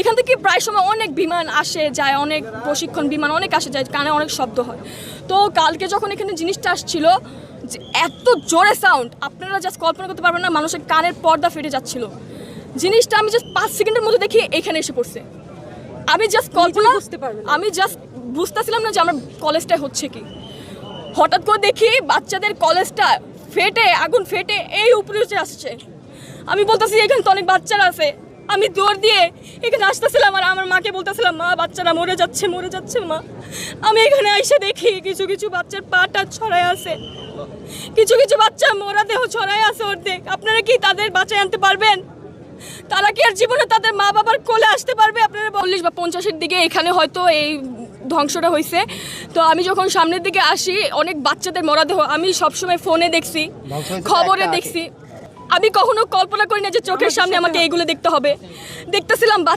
এখান থেকে প্রায় সময় অনেক বিমান আসে যায় অনেক প্রশিক্ষণ বিমান অনেক আসে যায় কানে অনেক শব্দ হয়। তো কালকে যখন এখানে জিনিসটা আসছিল যে এত জোরে সাউন্ড আপনারা জাস্ট কল্পনা করতে পারবেন না মানুষের কানের পর্দা ফেটে যাচ্ছিল। জিনিসটা আমি জাস্ট পাঁচ সেকেন্ডের মধ্যে দেখি এখানে এসে পড়ছে। আমি জাস্ট কল্পনা বুঝতে পারবেন আমি জাস্ট বুঝতেছিলাম না যে আমার কলেজটায় হচ্ছে কি। হঠাৎ করে দেখি বাচ্চাদের কলেজটা ফেটে আগুন ফেটে এই উপরে উঠে আসছে। আমি বলতেছি এখানে তো অনেক বাচ্চারা আছে। আমি দৌড় দিয়ে এখানে আসতেছিলাম আর আমার মাকে বলতেছিলাম মা বাচ্চারা মরে যাচ্ছে মরে যাচ্ছে মা। আমি এখানে এসে দেখি কিছু কিছু বাচ্চার পাটা ছড়ায় আছে। কিছু কিছু বাচ্চা মোরা দেহ ছড়ায় আছে অর্ধেক। আপনারা কি তাদের বাঁচায় আনতে পারবেন? তারা কি আর জীবনে তাদের মা বাবার কোলে আসতে পারবে? আপনারা চল্লিশ বা পঞ্চাশের দিকে এখানে হয়তো এই ধ্বংসটা হয়েছে তো আমি যখন সামনের দিকে আসি অনেক বাচ্চাদের মরাদেহ আমি সবসময় ফোনে দেখছি খবরে দেখছি। আমি কখনো কল্পনা করি না যে চোখের সামনে আমাকে এইগুলো দেখতে হবে। দেখতেছিলাম বাচ্চা